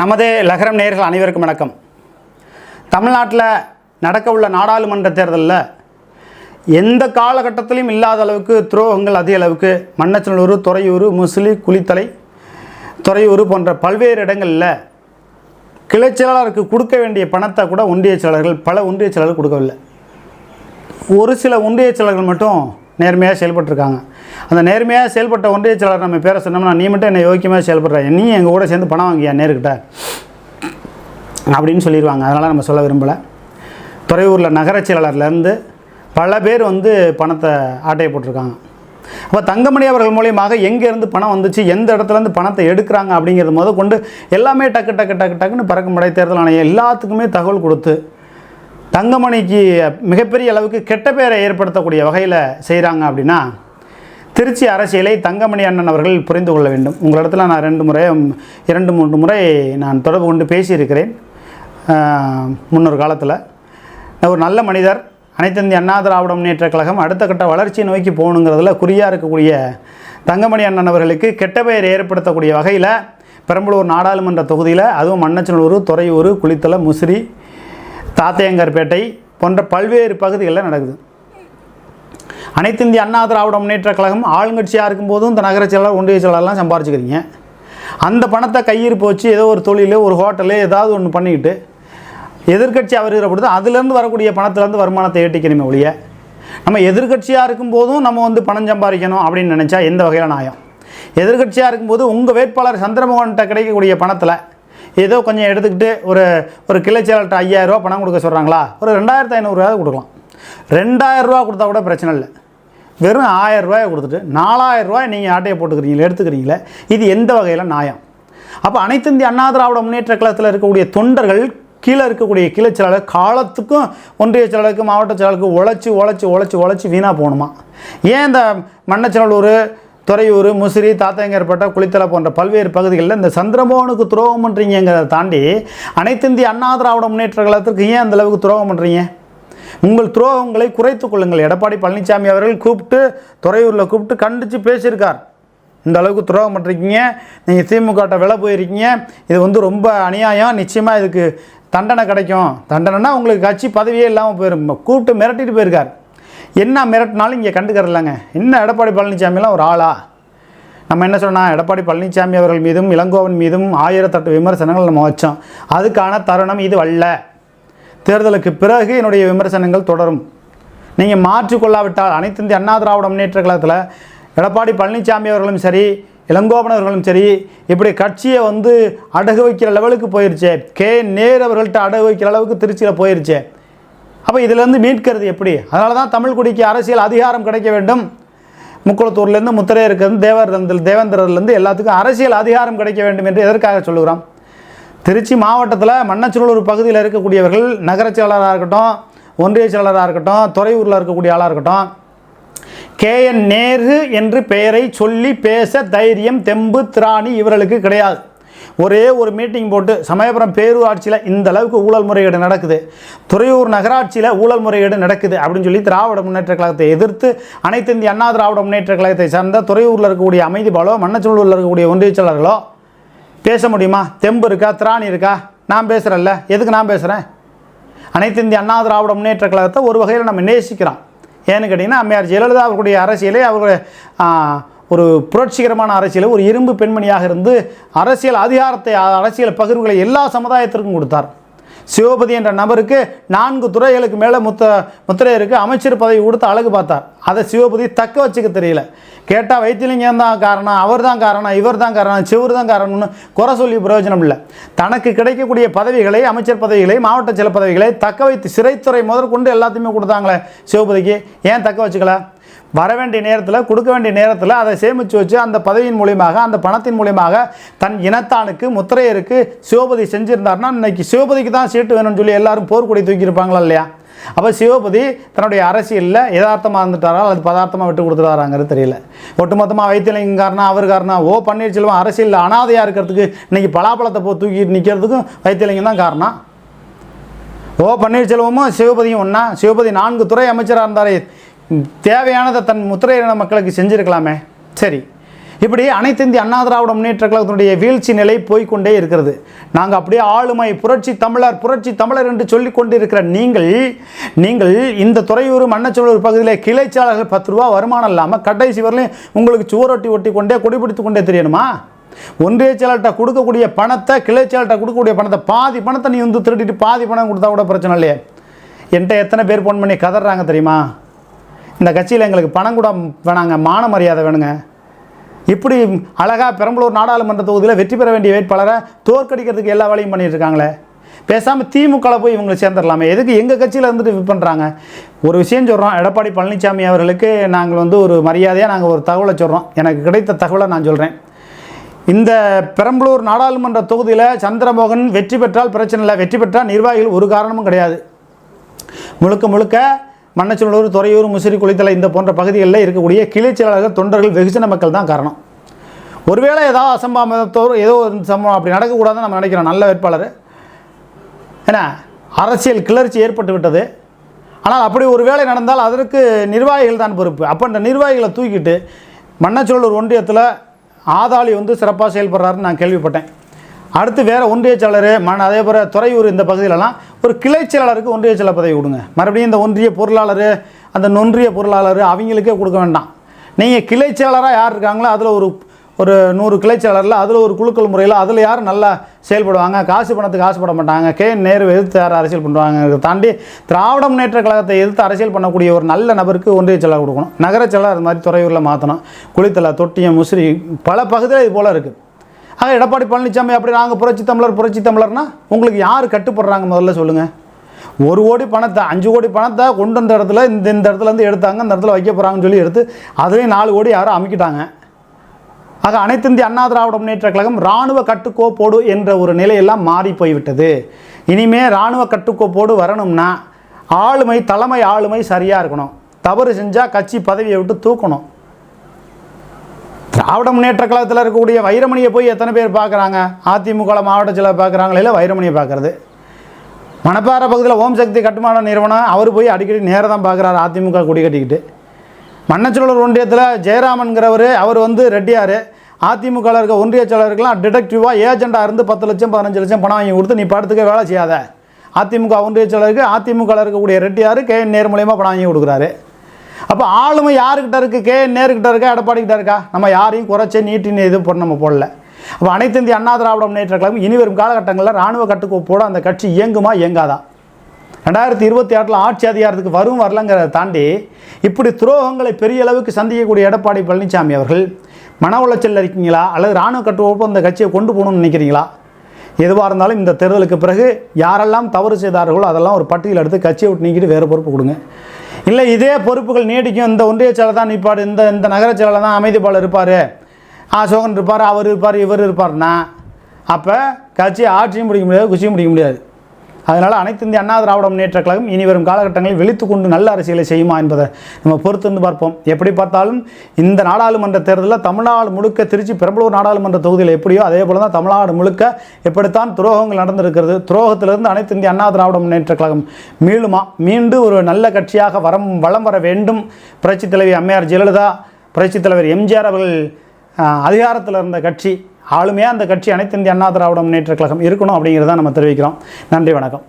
நமது லகரம் நேர்கள் அனைவருக்கும் வணக்கம். தமிழ்நாட்டில் நடக்க உள்ள நாடாளுமன்ற தேர்தலில் எந்த காலகட்டத்திலும் இல்லாத அளவுக்கு துரோகங்கள் அதிக அளவுக்கு மன்னச்சநல்லூர் துறையூர் முசிலி குளித்தலை துறையூர் போன்ற பல்வேறு இடங்களில் கிளைச் செயலாளருக்கு கொடுக்க வேண்டிய பணத்தை கூட ஒன்றிய செயலாளர்கள் பல ஒன்றிய செயலாளர்கள் கொடுக்கவில்லை. ஒரு சில ஒன்றிய செயலர்கள் மட்டும் நேர்மையாக செயல்பட்டுருக்காங்க. அந்த நேர்மையாக செயல்பட்ட ஒன்றிய செயலாளர் நம்ம பேர சொன்னோம்னா நீ மட்டும் என்னை யோக்கியமாக செயல்படுறேன் நீ எங்கள் கூட சேர்ந்து பணம் வாங்கியா நேருக்கிட்ட? அப்படின்னு சொல்லிடுவாங்க அதனால் நம்ம சொல்ல விரும்பலை. துறையூரில் நகரச் செயலாளர்லேருந்து பல பேர் வந்து பணத்தை ஆட்டையை போட்டிருக்காங்க. அப்போ தங்கமணி அவர்கள் மூலியமாக எங்கேருந்து பணம் வந்துச்சு எந்த இடத்துலேருந்து பணத்தை எடுக்கிறாங்க அப்படிங்கிறது முத கொண்டு எல்லாமே டக்கு டக்கு டக்கு டக்குன்னு பறக்கும் படை தேர்தல் ஆணையம் எல்லாத்துக்குமே தகவல் கொடுத்து தங்கமணிக்கு மிகப்பெரிய அளவுக்கு கெட்ட பெயரை ஏற்படுத்தக்கூடிய வகையில் செய்கிறாங்க அப்படின்னா திருச்சி அரசியலை தங்கமணி அண்ணன் அவர்கள் புரிந்து கொள்ள வேண்டும். உங்களிடத்தில் நான் ரெண்டு முறை இரண்டு மூன்று முறை நான் தொடர்பு கொண்டு பேசியிருக்கிறேன். முன்னொரு காலத்தில். ஒரு நல்ல மனிதர் அனைத்திந்திய அண்ணா திராவிட முன்னேற்ற கழகம் அடுத்த கட்ட வளர்ச்சியை நோக்கி போகணுங்கிறதுல குறியாக இருக்கக்கூடிய தங்கமணி அண்ணன் அவர்களுக்கு கெட்ட பெயர் ஏற்படுத்தக்கூடிய வகையில் பெரம்பலூர் நாடாளுமன்ற தொகுதியில் அதுவும் மன்னச்சனூர் துறையூர் குளித்தலை முசிறி தாத்தையங்கார்பேட்டை போன்ற பல்வேறு பகுதிகளில் நடக்குது. அனைத்து இந்திய அண்ணா திராவிட முன்னேற்ற கழகம் ஆளுங்கட்சியாக இருக்கும்போதும் இந்த நகர செயலாளர் ஒன்றிய செயலாளர்லாம் சம்பாரிச்சுக்கிறீங்க. அந்த பணத்தை கையிருப்பு வச்சு ஏதோ ஒரு தொழில் ஒரு ஹோட்டலு ஏதாவது ஒன்று பண்ணிக்கிட்டு எதிர்கட்சி வருகிற பொழுது அதுலேருந்து வரக்கூடிய பணத்துலேருந்து வருமானத்தை ஏட்டிக்கணுமே ஒழிய நம்ம எதிர்க்கட்சியாக இருக்கும்போதும் நம்ம வந்து பணம் சம்பாதிக்கணும் அப்படின்னு நினச்சா எந்த வகையான நியாயம்? எதிர்க்கட்சியாக இருக்கும்போது உங்கள் வேட்பாளர் சந்திரமோகன்கிட்ட கிடைக்கக்கூடிய பணத்தில் ஏதோ கொஞ்சம் எடுத்துக்கிட்டு ஒரு ஒரு கிளை செயலர்கிட்ட ஐயாயிரரூவா பணம் கொடுக்க சொல்கிறாங்களா ஒரு ரெண்டாயிரத்து ஐநூறுரூவா கொடுக்கலாம். ரெண்டாயிரரூவா கொடுத்தா கூட பிரச்சனை இல்லை. வெறும் ஆயிரம் கொடுத்துட்டு நாலாயிரரூவாய் நீங்கள் ஆட்டையை போட்டுக்கிறீங்களே எடுத்துக்கிறீங்களே இது எந்த வகையில் நியாயம்? அப்போ அனைத்து இந்திய அண்ணா திராவிட முன்னேற்ற கழகத்தில் இருக்கக்கூடிய தொண்டர்கள் கீழே இருக்கக்கூடிய கிளை செயலாளர் காலத்துக்கும் ஒன்றிய செயலாளருக்கு மாவட்ட செயலாளருக்கு உழைச்சி உழைச்சி உழைச்சி உழைச்சி வீணாக போகணுமா? ஏன் இந்த மன்னச்சநல்லூர் துறையூர் முசிறி தாத்தங்கர்பேட்டை குளித்தலை போன்ற பல்வேறு பகுதிகளில் இந்த சந்திரமோகனுக்கு துரோகம் பண்ணுறீங்கிறத தாண்டி அனைத்திந்திய அண்ணா திராவிட முன்னேற்ற கழகத்திற்கு ஏன் அந்த அளவுக்கு துரோகம் பண்ணுறீங்க உங்கள் துரோகங்களை குறைத்து கொள்ளுங்கள். எடப்பாடி பழனிசாமி அவர்கள் கூப்பிட்டு துறையூரில் கூப்பிட்டு கண்டித்து பேசியிருக்கார். இந்த அளவுக்கு துரோகம் பண்ணுறீங்க நீங்கள் திமுகட்ட விலை போயிருக்கீங்க. இது வந்து ரொம்ப அநியாயம். நிச்சயமாக இதுக்கு தண்டனை கிடைக்கும். தண்டனைனா உங்களுக்கு கட்சி பதவியே இல்லாமல் போயிடும் கூப்பிட்டு மிரட்டிட்டு போயிருக்கார். என்ன மிரட்டினாலும் இங்கே கண்டுக்கறலங்க என்ன எடப்பாடி பழனிசாமிலாம் ஒரு ஆளா? நம்ம என்ன சொன்னால் எடப்பாடி பழனிசாமி அவர்கள் மீதும் இளங்கோவன் மீதும் ஆயிரத்தெட்டு விமர்சனங்கள் நம்ம வச்சோம். அதுக்கான தருணம் இது அல்ல. தேர்தலுக்கு பிறகு என்னுடைய விமர்சனங்கள் தொடரும். நீங்கள் மாற்றிக்கொள்ளாவிட்டால் அனைத்து இந்திய அண்ணா திராவிட முன்னேற்ற கழகத்தில் எடப்பாடி பழனிசாமி அவர்களும் சரி இளங்கோவன் அவர்களும் சரி இப்படி கட்சியை வந்து அடகு வைக்கிற லெவலுக்கு போயிருச்சே. கே. நேர் அவர்கள்ட்ட அடகு வைக்கிற அளவுக்கு திருச்சியில் போயிருச்சே. அப்போ இதிலேருந்து மீட்கிறது எப்படி? அதனால தான் தமிழ் குடிக்கு அரசியல் அதிகாரம் கிடைக்க வேண்டும். முக்குளத்தூர்லேருந்து முத்திரையருக்குலேருந்து தேவரந்தில் தேவேந்திரர்லேருந்து எல்லாத்துக்கும் அரசியல் அதிகாரம் கிடைக்க வேண்டும் என்று எதற்காக சொல்லுகிறோம் திருச்சி மாவட்டத்தில் மன்னச்சூழலூர் பகுதியில் இருக்கக்கூடியவர்கள் நகரச்சியாளராக இருக்கட்டும் ஒன்றிய செயலராக இருக்கட்டும் துறையூரில் இருக்கக்கூடிய ஆளாக இருக்கட்டும் கேஎன் நேரு என்று பெயரை சொல்லி பேச தைரியம் தெம்பு திராணி இவர்களுக்கு கிடையாது. ஒரே ஒரு மீட்டிங் போட்டு சமயபுரம் பேரூராட்சியில் இந்த அளவுக்கு ஊழல் முறைகேடு நடக்குது. துறையூர் நகராட்சியில் ஊழல் முறைகேடு நடக்குது அப்படின்னு சொல்லி திராவிட முன்னேற்ற கழகத்தை எதிர்த்து அனைத்து இந்திய அண்ணா திராவிட முன்னேற்ற கழகத்தை சார்ந்த துறையூரில் இருக்கக்கூடிய அமைதி பாலோ மன்னச்சூழலில் இருக்கக்கூடிய ஒன்றிய பேச முடியுமா? தெம்பு இருக்கா? திராணி இருக்கா? நான் பேசுகிறேன்ல எதுக்கு நான் பேசுகிறேன் அனைத்து இந்திய அண்ணா திராவிட முன்னேற்ற கழகத்தை ஒரு வகையில் நம்ம நேசிக்கிறோம். ஏன்னு கேட்டிங்கன்னா அம்மையார் ஜெயலலிதா அவர்களுடைய அரசியலே அவர்களுடைய ஒரு புரட்சிகரமான அரசியலை ஒரு இரும்பு பெண்மணியாக இருந்து அரசியல் அதிகாரத்தை அரசியல் பகிர்வுகளை எல்லா சமுதாயத்திற்கும் கொடுத்தார். சிவபதி என்ற நபருக்கு நான்கு துறைகளுக்கு மேலே முத்த முத்திரையருக்கு அமைச்சர் பதவி கொடுத்து அழகு பார்த்தார். அதை சிவபதி தக்க வச்சுக்க தெரியல. கேட்டால் வைத்தியலிங்கம் தான் காரணம் அவர் தான் காரணம் இவர் தான் காரணம் சிவர் தான் காரணம்னு குறை சொல்லி பிரயோஜனம் இல்லை. தனக்கு கிடைக்கக்கூடிய பதவிகளை அமைச்சர் பதவிகளை மாவட்ட சில பதவிகளை தக்க வைத்து சிறைத்துறை முதற்கொண்டு எல்லாத்தையுமே கொடுத்தாங்களே சிவபதிக்கு. ஏன் தக்க வச்சுக்கல? வர வேண்டிய நேரத்தில் கொடுக்க வேண்டிய நேரத்தில் அதை சேமித்து வச்சு அந்த பதவியின் மூலியமாக அந்த பணத்தின் மூலியமாக தன் இனத்தானுக்கு முத்திரையருக்கு சிவபதி செஞ்சுருந்தாருன்னா இன்னைக்கு சிவபதிக்கு தான் சீட்டு வேணும்னு சொல்லி எல்லாரும் போர்க்குடி தூக்கியிருப்பாங்களா இல்லையா? அப்போ சிவபதி தன்னுடைய அரசியலில் யதார்த்தமாக இருந்துட்டாரா? அல்லது பதார்த்தமாக விட்டு கொடுத்துட்டாராங்கிறது தெரியல. ஒட்டுமொத்தமாக வைத்தியலிங்கம் காரணம் அவர் காரணம் ஓ பன்னீர்செல்வம் அரசியலில் அனாதையாக இருக்கிறதுக்கு இன்னைக்கு பலாப்பழத்தை போ தூக்கிட்டு நிற்கிறதுக்கும் வைத்தியலிங்கம் தான் காரணம். ஓ பன்னீர்செல்வமும் சிவபதியும் ஒன்றா சிவபதி நான்கு துறை அமைச்சராக இருந்தாரே. தேவையானதை தன் முத்திரையின மக்களுக்கு செஞ்சுருக்கலாமே. சரி. இப்படி அனைத்து இந்திய அண்ணா திராவிட முன்னேற்ற கழகத்தினுடைய வீழ்ச்சி நிலை போய்க்கொண்டே இருக்கிறது. நாங்கள் அப்படியே ஆளுமை புரட்சி தமிழர் புரட்சி தமிழர் என்று சொல்லிக் கொண்டிருக்கிற நீங்கள் நீங்கள் இந்த துறையூர் மன்னச்சோழூர் பகுதியில் கிளைச்சாளர்கள் பத்து ரூபா வருமானம் இல்லாமல் கடைசி வரலையும் உங்களுக்கு சுவரொட்டி ஒட்டி கொண்டே கொடிபிடித்து கொண்டே தெரியணுமா? ஒன்றிய செயலாளர்கிட்ட கொடுக்கக்கூடிய பணத்தை கிளை செயலாளர்கிட்ட கொடுக்கக்கூடிய பணத்தை பாதி பணத்தை நீ வந்து திருடிட்டு பாதி பணம் கொடுத்தா கூட பிரச்சனை இல்லையே. என்கிட்ட எத்தனை பேர் ஃபோன் பண்ணி கதறாங்க தெரியுமா? இந்த கட்சியில் எங்களுக்கு பணம் கூட வேணாங்க மான மரியாதை வேணுங்க. இப்படி அழகாக பெரம்பலூர் நாடாளுமன்ற தொகுதியில் வெற்றி பெற வேண்டிய வேட்பாளரை தோற்கடிக்கிறதுக்கு எல்லா வேலையும் பண்ணிகிட்டு இருக்காங்களே. பேசாமல் திமுகவில் போய் இவங்களை சேர்ந்துடலாமே. எதுக்கு எங்கள் கட்சியில் இருந்துட்டு இது பண்ணுறாங்க ஒரு விஷயம் சொல்கிறோம் எடப்பாடி பழனிசாமி அவர்களுக்கு நாங்கள் வந்து ஒரு மரியாதையாக நாங்கள் ஒரு தகவலை சொல்கிறோம் எனக்கு கிடைத்த தகவலை நான் சொல்கிறேன் இந்த பெரம்பலூர் நாடாளுமன்ற தொகுதியில் சந்திரமோகன் வெற்றி பெற்றால் பிரச்சனை இல்லை. வெற்றி பெற்றால் நிர்வாகிகள் ஒரு காரணமும் கிடையாது. முழுக்க முழுக்க மண்ணச்சநல்லூர் துறையூர் முசிறி குளித்தலை இந்த போன்ற பகுதிகளில் இருக்கக்கூடிய கிளைச்சலாளர்கள் தொண்டர்கள் வெகுஜன மக்கள் தான் காரணம். ஒருவேளை ஏதாவது அசம்பாமதத்தோர் ஏதோ ஒரு சம்பவம் அப்படி நடக்கக்கூடாதுன்னு நம்ம நினைக்கிறோம். நல்ல வேட்பாளர். ஏன்னா அரசியல் கிளர்ச்சி ஏற்பட்டு விட்டது. ஆனால் அப்படி ஒரு வேளை நடந்தால் அதற்கு நிர்வாகிகள் தான் பொறுப்பு. அப்போ அந்த நிர்வாகிகளை தூக்கிட்டு மண்ணச்சோழூர் ஒன்றியத்தில் ஆதாளி வந்து சிறப்பாக செயல்படுறாருன்னு நான் கேள்விப்பட்டேன். அடுத்து வேறு ஒன்றியச்சாளர் மண் அதே போல் துறையூர் இந்த பகுதியிலலாம் ஒரு கிளை செயலாளருக்கு ஒன்றிய செயலர் பதவி கொடுங்க. மறுபடியும் இந்த ஒன்றிய பொருளாளர் அந்த நொன்றிய பொருளாளர் அவங்களுக்கே கொடுக்க வேண்டாம். நீங்கள் கிளை செயலாளராக யார் இருக்காங்களோ அதில் ஒரு ஒரு நூறு கிளை செயலரில் அதில் ஒரு குழுக்கள் முறையில் அதில் யார் நல்லா செயல்படுவாங்க? காசு பணத்துக்கு ஆசைப்பட மாட்டாங்க. கே. நேரு எதிர்த்து யார் அரசியல் பண்ணுவாங்க தாண்டி திராவிட முன்னேற்ற கழகத்தை எதிர்த்து அரசியல் பண்ணக்கூடிய ஒரு நல்ல நபருக்கு ஒன்றிய செயலாளர் கொடுக்கணும். நகர செயலாளர் அது மாதிரி துறையூரில் மாற்றணும் குளித்தலை தொட்டியம் முசிறி பல பகுதியில் இது போல் இருக்குது ஆக எடப்பாடி பழனிசாமி அப்படி நாங்கள் புரட்சி தமிழர் புரட்சி தமிழர்னா உங்களுக்கு யார் கட்டுப்படுறாங்க முதல்ல சொல்லுங்கள் ஒரு கோடி பணத்தை அஞ்சு கோடி பணத்தை கொண்டு வந்த இடத்துல இந்த இந்த இடத்துல இருந்து எடுத்தாங்க இந்த இடத்துல வைக்க போகிறாங்கன்னு சொல்லி எடுத்து அதுலேயும் நாலு கோடி யாரும் அமைக்கிட்டாங்க. ஆக அனைத்து இந்திய அண்ணா திராவிட முன்னேற்ற கழகம் இராணுவ கட்டுக்கோப்போடு என்ற ஒரு நிலையெல்லாம் மாறி போய்விட்டது. இனிமேல் இராணுவ கட்டுக்கோப்போடு வரணும்னா ஆளுமை தலைமை ஆளுமை சரியாக இருக்கணும். தவறு செஞ்சால் கட்சி பதவியை விட்டு தூக்கணும். திராவிட முன்னேற்ற கழகத்தில் இருக்கக்கூடிய வைரமணியை போய் எத்தனை பேர் பார்க்குறாங்க? அதிமுக மாவட்ட செயலர் பார்க்குறாங்களே இல்லை வைரமணியை பார்க்குறது? மணப்பாறை பகுதியில் ஓம் சக்தி கட்டுமான நிறுவனம் அவர் போய் அடிக்கடி நேராக தான் பார்க்குறாரு அதிமுக கொடி கட்டிக்கிட்டு மண்ணச்சூழல் ஒன்றியத்தில் ஜெயராமன்கிறவர் அவர் வந்து ரெட்டியார். அதிமுகவில் இருக்க ஒன்றிய செயலருக்கெல்லாம் டிடெக்டிவாக ஏஜெண்டாக இருந்து பத்து லட்சம் பதினஞ்சு லட்சம் பணம் வாங்கி கொடுத்து நீ படத்துக்கு வேலை செய்யாத. அதிமுக ஒன்றிய செயலருக்கு அதிமுகவில் இருக்கக்கூடிய ரெட்டியார் கே நேர் மூலியமாக பணம் வாங்கி கொடுக்குறாரு. அப்போ ஆளுமை யாருக்கிட்ட இருக்குது கே நேருக்கிட்ட இருக்கா? எடப்பாடிக்கிட்ட இருக்கா? நம்ம யாரையும் குறைச்சி நீட்டின்னு இது பண்ண நம்ம போடல. அப்போ அனைத்து இந்திய அண்ணா திராவிட முன்னேற்ற கழகம் இனி வரும் காலகட்டங்களில் இராணுவ கட்டுக்கோப்போடு அந்த கட்சி இயங்குமா? இயங்காதா? ரெண்டாயிரத்தி இருபத்தி ஆறில் ஆட்சி அதிகாரத்துக்கு வரும் வரலங்கிறத தாண்டி இப்படி துரோகங்களை பெரிய அளவுக்கு சந்திக்கக்கூடிய எடப்பாடி பழனிசாமி அவர்கள் மன உளைச்சல் இருக்கீங்களா? அல்லது இராணுவ கட்டுக்கோப்பு அந்த கட்சியை கொண்டு போகணும்னு நினைக்கிறீங்களா? எதுவாக இருந்தாலும் இந்த தேர்தலுக்கு பிறகு யாரெல்லாம் தவறு செய்தார்களோ அதெல்லாம் ஒரு பட்டியல் எடுத்து கட்சியை விட்டு நீக்கிட்டு வேறு பொறுப்பு கொடுங்க. இல்லை இதே பொறுப்புகள் நீடிக்கும். இந்த ஒன்றிய செயலர் தான் நிற்பார். இந்த இந்த நகர செயலர் தான் அமைதிப்பாளர் இருப்பார். அசோகன் இருப்பார்? அவர் இருப்பார் இவர் இருப்பார்னா அப்போ கட்சி ஆட்சியும் பிடிக்க முடியாது குச்சியும் பிடிக்க முடியாது. அதனால் அனைத்து இந்திய அண்ணா திராவிட முன்னேற்ற கழகம் இனி வரும் காலகட்டங்களில் விழித்து கொண்டு நல்ல அரசியலை செய்யுமா என்பதை நம்ம பொறுத்திருந்து பார்ப்போம். எப்படி பார்த்தாலும் இந்த நாடாளுமன்ற தேர்தலில் தமிழ்நாடு முழுக்க திருச்சி பெரம்பலூர் நாடாளுமன்ற தொகுதியில் எப்படியோ அதே போல தான் தமிழ்நாடு முழுக்க எப்படித்தான் துரோகங்கள் நடந்திருக்கிறது. துரோகத்திலிருந்து அனைத்து இந்திய அண்ணா திராவிட முன்னேற்ற கழகம் மீளுமா? மீண்டும் ஒரு நல்ல கட்சியாக வரம் வளம் வர வேண்டும். புரட்சித் தலைவி அம்மையார் ஜெயலலிதா புரட்சித் தலைவர் எம்ஜிஆர் அவர்கள் அதிகாரத்தில் இருந்த கட்சி. ஆளுமையாக அந்த கட்சி அனைத்து இந்திய அண்ணா திராவிட முன்னேற்ற கழகம் இருக்கணும் அப்படிங்கிறத நம்ம தெரிவிக்கிறோம். நன்றி வணக்கம்.